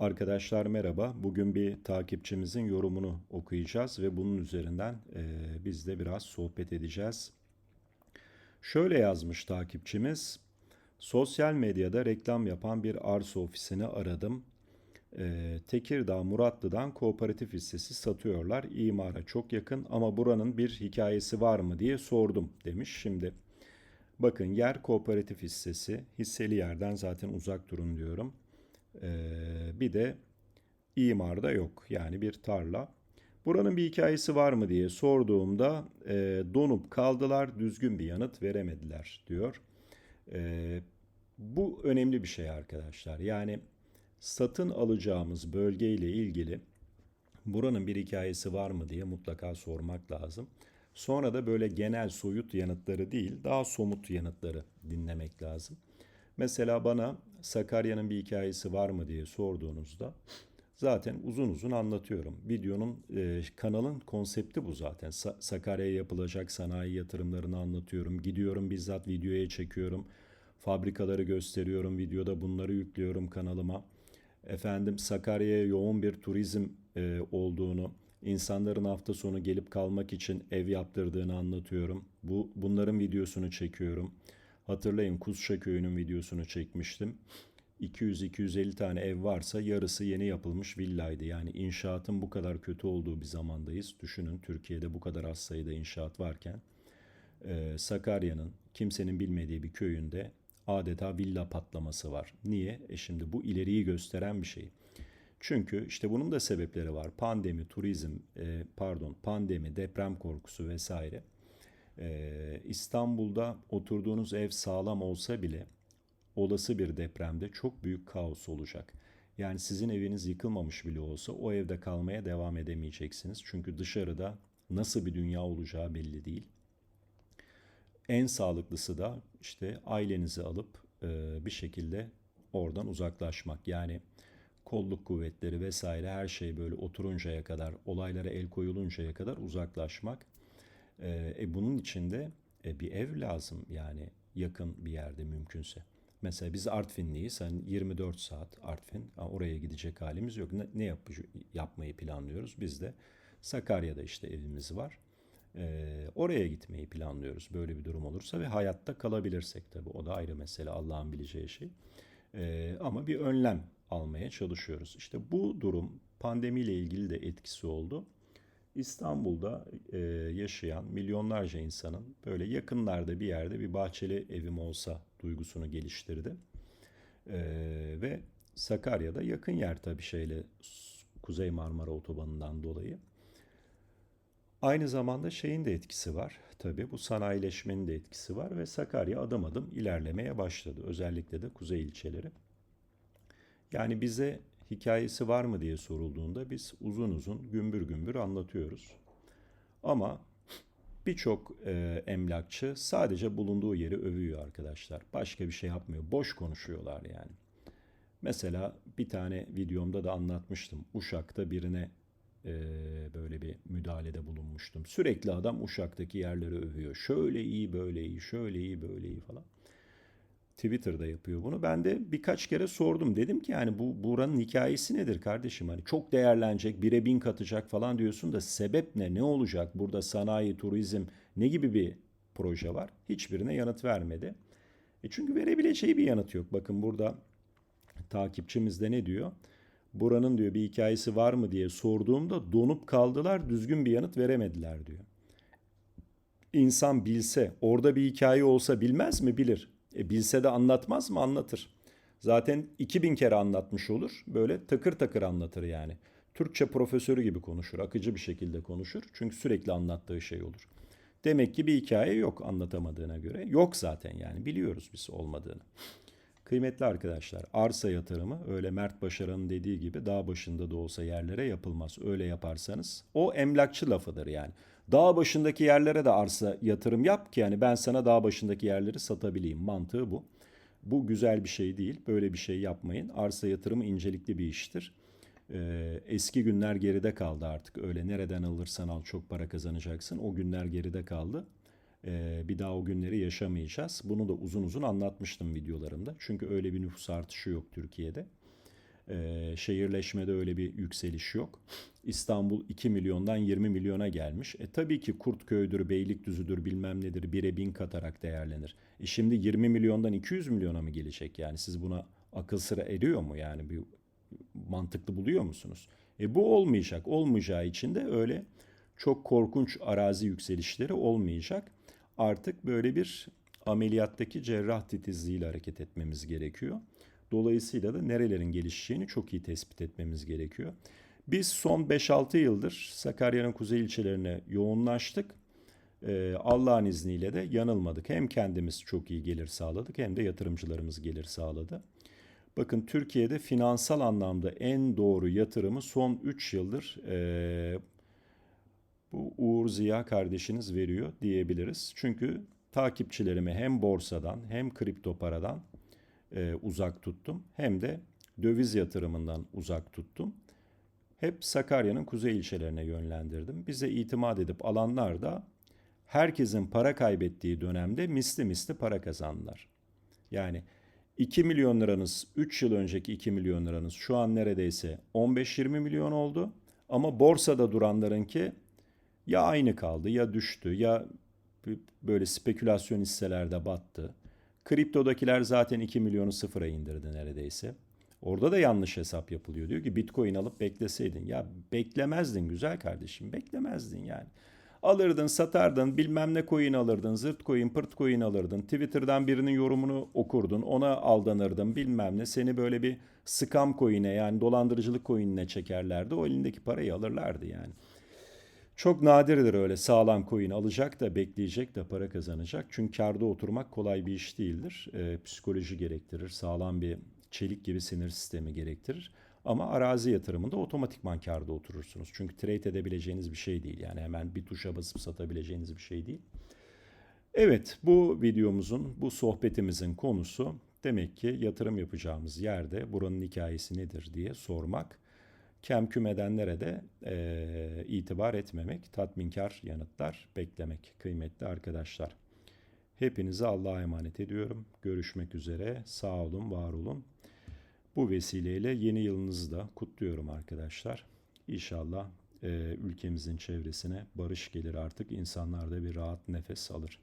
Arkadaşlar merhaba. Bugün bir takipçimizin yorumunu okuyacağız ve bunun üzerinden e, biz de biraz sohbet edeceğiz. Şöyle yazmış takipçimiz. Sosyal medyada reklam yapan bir arsa ofisini aradım. E, Tekirdağ Muratlı'dan kooperatif hissesi satıyorlar. İmara çok yakın ama buranın bir hikayesi var mı diye sordum demiş. Şimdi bakın yer kooperatif hissesi. Hisseli yerden zaten uzak durun diyorum. Ee, bir de imarda yok. Yani bir tarla. Buranın bir hikayesi var mı diye sorduğumda e, donup kaldılar, düzgün bir yanıt veremediler diyor. E, bu önemli bir şey arkadaşlar. Yani satın alacağımız bölgeyle ilgili buranın bir hikayesi var mı diye mutlaka sormak lazım. Sonra da böyle genel soyut yanıtları değil, daha somut yanıtları dinlemek lazım. Mesela bana Sakarya'nın bir hikayesi var mı diye sorduğunuzda zaten uzun uzun anlatıyorum. Videonun, e, kanalın konsepti bu zaten. Sa- Sakarya'ya yapılacak sanayi yatırımlarını anlatıyorum. Gidiyorum bizzat videoya çekiyorum. Fabrikaları gösteriyorum. Videoda bunları yüklüyorum kanalıma. Efendim Sakarya'ya yoğun bir turizm e, olduğunu, insanların hafta sonu gelip kalmak için ev yaptırdığını anlatıyorum. Bu bunların videosunu çekiyorum. Hatırlayın Kuzşa Köyü'nün videosunu çekmiştim. 200-250 tane ev varsa yarısı yeni yapılmış villaydı. Yani inşaatın bu kadar kötü olduğu bir zamandayız. Düşünün Türkiye'de bu kadar az sayıda inşaat varken e, Sakarya'nın kimsenin bilmediği bir köyünde adeta villa patlaması var. Niye? E şimdi bu ileriyi gösteren bir şey. Çünkü işte bunun da sebepleri var. Pandemi, turizm, e, pardon, pandemi, deprem korkusu vesaire. Ee, İstanbul'da oturduğunuz ev sağlam olsa bile olası bir depremde çok büyük kaos olacak. Yani sizin eviniz yıkılmamış bile olsa o evde kalmaya devam edemeyeceksiniz. Çünkü dışarıda nasıl bir dünya olacağı belli değil. En sağlıklısı da işte ailenizi alıp e, bir şekilde oradan uzaklaşmak. Yani kolluk kuvvetleri vesaire her şey böyle oturuncaya kadar, olaylara el koyuluncaya kadar uzaklaşmak. Ee, e, bunun için de e, bir ev lazım yani yakın bir yerde mümkünse. Mesela biz Artvinliyiz. Hani 24 saat Artvin. Oraya gidecek halimiz yok. Ne, ne yap, yapmayı planlıyoruz? Biz de Sakarya'da işte evimiz var. Ee, oraya gitmeyi planlıyoruz böyle bir durum olursa ve hayatta kalabilirsek tabii. O da ayrı mesele Allah'ın bileceği şey. Ee, ama bir önlem almaya çalışıyoruz. İşte bu durum pandemiyle ilgili de etkisi oldu. İstanbul'da e, yaşayan milyonlarca insanın böyle yakınlarda bir yerde bir bahçeli evim olsa duygusunu geliştirdi. E, ve Sakarya'da yakın yer tabii şeyle Kuzey Marmara Otobanı'ndan dolayı. Aynı zamanda şeyin de etkisi var. Tabii bu sanayileşmenin de etkisi var ve Sakarya adım adım ilerlemeye başladı. Özellikle de kuzey ilçeleri. Yani bize hikayesi var mı diye sorulduğunda biz uzun uzun gümbür gümbür anlatıyoruz. Ama birçok e, emlakçı sadece bulunduğu yeri övüyor arkadaşlar. Başka bir şey yapmıyor. Boş konuşuyorlar yani. Mesela bir tane videomda da anlatmıştım. Uşak'ta birine e, böyle bir müdahalede bulunmuştum. Sürekli adam Uşak'taki yerleri övüyor. Şöyle iyi, böyle iyi, şöyle iyi, böyle iyi falan. Twitter'da yapıyor bunu. Ben de birkaç kere sordum. Dedim ki yani bu buranın hikayesi nedir kardeşim? Hani çok değerlenecek, bire bin katacak falan diyorsun da sebep ne? Ne olacak? Burada sanayi, turizm ne gibi bir proje var? Hiçbirine yanıt vermedi. E çünkü verebileceği bir yanıt yok. Bakın burada takipçimiz de ne diyor? Buranın diyor bir hikayesi var mı diye sorduğumda donup kaldılar, düzgün bir yanıt veremediler diyor. İnsan bilse, orada bir hikaye olsa bilmez mi? Bilir. E, bilse de anlatmaz mı? Anlatır. Zaten 2000 kere anlatmış olur. Böyle takır takır anlatır yani. Türkçe profesörü gibi konuşur. Akıcı bir şekilde konuşur. Çünkü sürekli anlattığı şey olur. Demek ki bir hikaye yok anlatamadığına göre. Yok zaten yani biliyoruz biz olmadığını. Kıymetli arkadaşlar arsa yatırımı öyle Mert Başaran'ın dediği gibi dağ başında da olsa yerlere yapılmaz. Öyle yaparsanız o emlakçı lafıdır yani. Dağ başındaki yerlere de arsa yatırım yap ki yani ben sana dağ başındaki yerleri satabileyim. Mantığı bu. Bu güzel bir şey değil. Böyle bir şey yapmayın. Arsa yatırımı incelikli bir iştir. Ee, eski günler geride kaldı artık. Öyle nereden alırsan al çok para kazanacaksın. O günler geride kaldı. Ee, bir daha o günleri yaşamayacağız. Bunu da uzun uzun anlatmıştım videolarımda. Çünkü öyle bir nüfus artışı yok Türkiye'de. Ee, şehirleşmede öyle bir yükseliş yok. İstanbul 2 milyondan 20 milyona gelmiş. E tabii ki Kurtköy'dür, Beylikdüzü'dür bilmem nedir bire bin katarak değerlenir. E şimdi 20 milyondan 200 milyona mı gelecek? Yani siz buna akıl sıra eriyor mu yani bir mantıklı buluyor musunuz? E bu olmayacak. Olmayacağı için de öyle çok korkunç arazi yükselişleri olmayacak. Artık böyle bir ameliyattaki cerrah titizliğiyle hareket etmemiz gerekiyor. Dolayısıyla da nerelerin gelişeceğini çok iyi tespit etmemiz gerekiyor. Biz son 5-6 yıldır Sakarya'nın kuzey ilçelerine yoğunlaştık. Ee, Allah'ın izniyle de yanılmadık. Hem kendimiz çok iyi gelir sağladık hem de yatırımcılarımız gelir sağladı. Bakın Türkiye'de finansal anlamda en doğru yatırımı son 3 yıldır e, bu Uğur Ziya kardeşiniz veriyor diyebiliriz. Çünkü takipçilerimi hem borsadan hem kripto paradan e, uzak tuttum hem de döviz yatırımından uzak tuttum. Hep Sakarya'nın kuzey ilçelerine yönlendirdim. Bize itimat edip alanlar da herkesin para kaybettiği dönemde misli misli para kazandılar. Yani 2 milyon liranız 3 yıl önceki 2 milyon liranız şu an neredeyse 15-20 milyon oldu. Ama borsada duranlarınki ya aynı kaldı ya düştü ya böyle spekülasyon hisselerde battı. Kriptodakiler zaten 2 milyonu sıfıra indirdi neredeyse. Orada da yanlış hesap yapılıyor. Diyor ki Bitcoin alıp bekleseydin. Ya beklemezdin güzel kardeşim. Beklemezdin yani. Alırdın, satardın, bilmem ne coin alırdın, zırt coin, pırt coin alırdın. Twitter'dan birinin yorumunu okurdun, ona aldanırdın bilmem ne. Seni böyle bir scam coin'e yani dolandırıcılık coin'ine çekerlerdi. O elindeki parayı alırlardı yani. Çok nadirdir öyle sağlam coin alacak da bekleyecek de para kazanacak. Çünkü karda oturmak kolay bir iş değildir. E, psikoloji gerektirir, sağlam bir çelik gibi sinir sistemi gerektirir. Ama arazi yatırımında otomatikman karda oturursunuz. Çünkü trade edebileceğiniz bir şey değil. Yani hemen bir tuşa basıp satabileceğiniz bir şey değil. Evet bu videomuzun, bu sohbetimizin konusu demek ki yatırım yapacağımız yerde buranın hikayesi nedir diye sormak. Kemküm edenlere de e, itibar etmemek, tatminkar yanıtlar beklemek kıymetli arkadaşlar. Hepinizi Allah'a emanet ediyorum. Görüşmek üzere. Sağ olun, var olun. Bu vesileyle yeni yılınızı da kutluyorum arkadaşlar. İnşallah e, ülkemizin çevresine barış gelir artık. İnsanlar da bir rahat nefes alır.